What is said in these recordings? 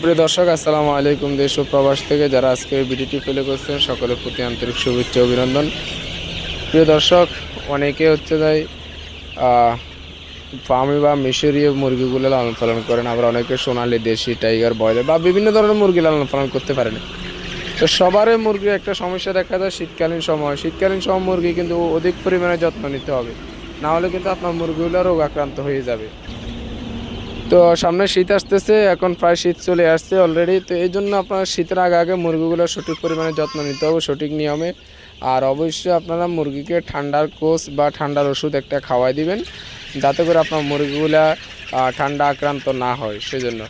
প্রিয় দর্শক, আসসালামু আলাইকুম দেশ ও প্রবাস থেকে যারা আজকে ভিডিওটি ফেলে করছেন, সকলের প্রতি আন্তরিক শুভেচ্ছা অভিনন্দন। প্রিয় দর্শক, অনেকে হচ্ছে তাই ফার্মে বা মিশরীয় মুরগিগুলো লালন পালন করেন, আবার অনেকে সোনালি দেশি টাইগার, বয়লার বা বিভিন্ন ধরনের মুরগি লালন পালন করতে পারেন। তো সবারই মুরগির একটা সমস্যা দেখা যায় শীতকালীন সময়। শীতকালীন সময় মুরগি কিন্তু অধিক পরিমাণে যত্ন নিতে হবে। না হলে কিন্তু আপনার মুরগিগুলো রোগ আক্রান্ত হয়ে যাবে। তো সামনে শীত আসতেছে, এখন প্রায় শীত চলে আসছে অলরেডি তো এই জন্য আপনার শীতের আগে আগে মুরগিগুলো সঠিক পরিমাণে যত্ন নিতে হবে সঠিক নিয়মে। আর অবশ্যই আপনারা মুরগিকে ঠান্ডার কোষ বা ঠান্ডার ওষুধ একটা খাওয়াই দিবেন, যাতে করে আপনার মুরগিগুলা ঠান্ডা আক্রান্ত না হয়, সেজন্য।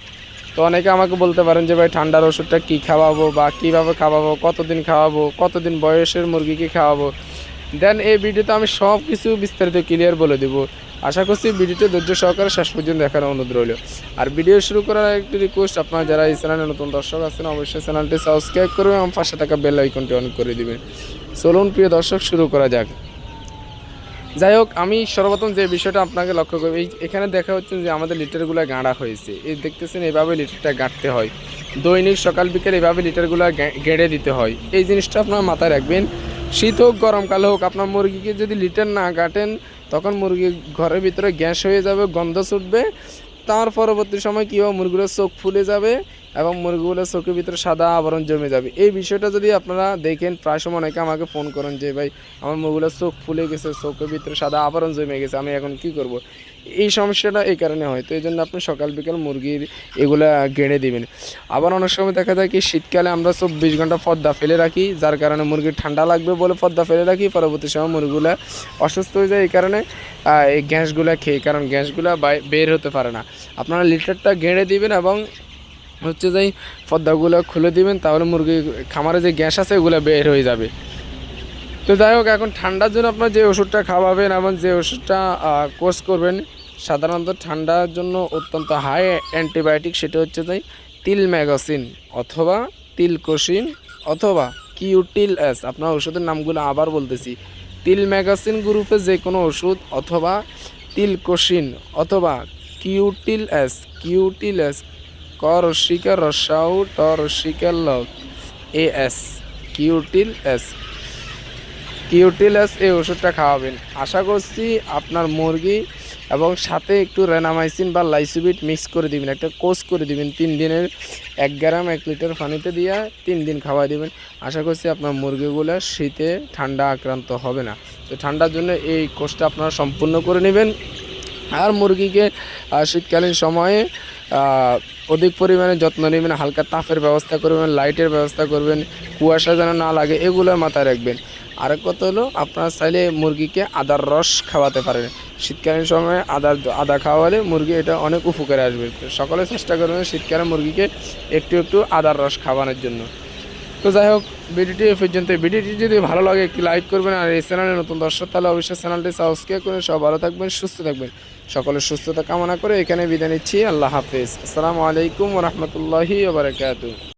তো অনেকে আমাকে বলতে পারেন যে, ভাই, ঠান্ডার ওষুধটা কী খাওয়াবো বা কীভাবে খাওয়াবো? কতদিন খাওয়াবো? কতদিন বয়সের মুরগিকে খাওয়াবো? দেন এই ভিডিওতে আমি সব কিছু বিস্তারিত ক্লিয়ার বলে দেবো। আশা করছি ভিডিওটি ধৈর্য সহকারে শেষ পর্যন্ত দেখার অনুরোধ রইল। আর ভিডিও শুরু করার একটি রিকোয়েস্ট আপনারা যারা এই চ্যানেলে নতুন দর্শক আছেন, অবশ্যই চ্যানেলটি সাবস্ক্রাইব করবেন এবং পাঁচশো টাকা বেল আইকনটি অন করে দিবেন। চলুন, প্রিয় দর্শক, শুরু করা যাক। যাই হোক, আমি সর্বপ্রথম যে বিষয়টা আপনাকে লক্ষ্য করব, এই এখানে দেখা হচ্ছে যে আমাদের লিটারগুলো গাঁড়া হয়েছে। এই দেখতেছেন, এভাবে লিটারটা গাঁটতে হয়। দৈনিক সকাল বিকেল এভাবে লিটারগুলো গেড়ে দিতে হয়। এই জিনিসটা আপনার মাথায় রাখবেন শীত হোক গরমকাল হোক, আপনার মুরগিকে যদি লিটার না কাটেন, তখন মুরগি ঘরের ভিতরে গ্যাস হয়ে যাবে, গন্ধ ছুটবে। তার পরবর্তী সময় কী হবে? মুরগিগুলোর চোখ ফুলে যাবে এবং মুরগিগুলোর চোখের ভিতরে সাদা আবরণ জমে যাবে। এই বিষয়টা যদি আপনারা দেখেন, প্রায় সময় অনেকে আমাকে ফোন করেন যে, ভাই, আমার মুরগিগুলোর চোখ ফুলে গেছে, চোখের ভিতরে সাদা আবরণ জমে গেছে, আমি এখন কি করব? এই সমস্যাটা এই কারণে হয়। তো এই জন্য আপনি সকাল বিকাল মুরগির এগুলা গেড়ে দিবেন। আবার অনেক সময় দেখা যায় কি, শীতকালে আমরা চব্বিশ ঘণ্টা পর্দা ফেলে রাখি, যার কারণে মুরগির ঠান্ডা লাগবে বলে পর্দা ফেলে রাখি। পরবর্তী সময় মুরগিগুলা অসুস্থ হয়ে যায় এই কারণে এই গ্যাসগুলা খেয়ে, কারণ গ্যাসগুলা বের হতে পারে না। আপনারা লিটারটা গেড়ে দিবেন এবং হচ্ছে যে পর্দাগুলো খুলে দিবেন, তাহলে মুরগি খামারে যে গ্যাস আছে, ওগুলো বের হয়ে যাবে। তো যাই হোক, এখন ঠান্ডার জন্য আপনার যে ওষুধটা খাওয়াবেন এবং যে ওষুধটা কোর্স করবেন, সাধারণত ঠান্ডার জন্য অত্যন্ত হাই অ্যান্টিবায়োটিক সেটা হচ্ছে যে তিল ম্যাগাসিন অথবা তিলকোসিন অথবা কিউটিল এস আপনার ওষুধের নামগুলো আবার বলতেছি। তিল ম্যাগাসিন গ্রুপে যে কোনো ওষুধ অথবা তিলকোসিন অথবা কিউটিল এস কিউটিল এস ক রসিকা রসাউ ট রসিকা লক এ এস কিউটিল এস কিউটিলাস এই ওষুধটা খাওয়াবেন। আশা করছি আপনার মুরগি এবং সাথে একটু রেনামাইসিন বা লাইসোবিট মিক্স করে দিবেন, একটা কোর্স করে দিবেন, তিন দিনের এক গ্রাম, এক লিটার পানিতে দিয়ে তিন দিন খাওয়াই দিবেন। আশা করছি আপনার মুরগিগুলো শীতে ঠান্ডা আক্রান্ত হবে না। তো ঠান্ডার জন্য এই কোর্সটা আপনারা সম্পূর্ণ করে নেবেন। আর মুরগিকে শীতকালীন সময়ে অধিক পরিমাণে যত্ন নেবেন, হালকা তাপের ব্যবস্থা করবেন, লাইটের ব্যবস্থা করবেন, কুয়াশা যেন না লাগে, এগুলো মাথায় রাখবেন। আরেক কথা হলো, আপনারা চাইলে মুরগিকে আদার রস খাওয়াতে পারেন। শীতকালীন সময়ে আদার আদা খাওয়ালে মুরগি এটা অনেক উপকারে আসবে। সকলে চেষ্টা করবেন শীতকালে মুরগিকে একটু একটু আদার রস খাওয়ানোর জন্য। তো যাই হোক, ভিডিওটি এ পর্যন্ত ভিডিওটি যদি ভালো লাগে, একটি লাইক করবেন। আর এই চ্যানেলে নতুন দর্শক, তাহলে অবশ্যই চ্যানেলটি সাবস্ক্রাইব করে সব ভালো থাকবেন, সুস্থ থাকবেন। সকলের সুস্থতা কামনা করে এখানে বিদায় নিচ্ছি। আল্লাহ হাফিজ। আসসালামু আলাইকুম রহমতুল্লাহি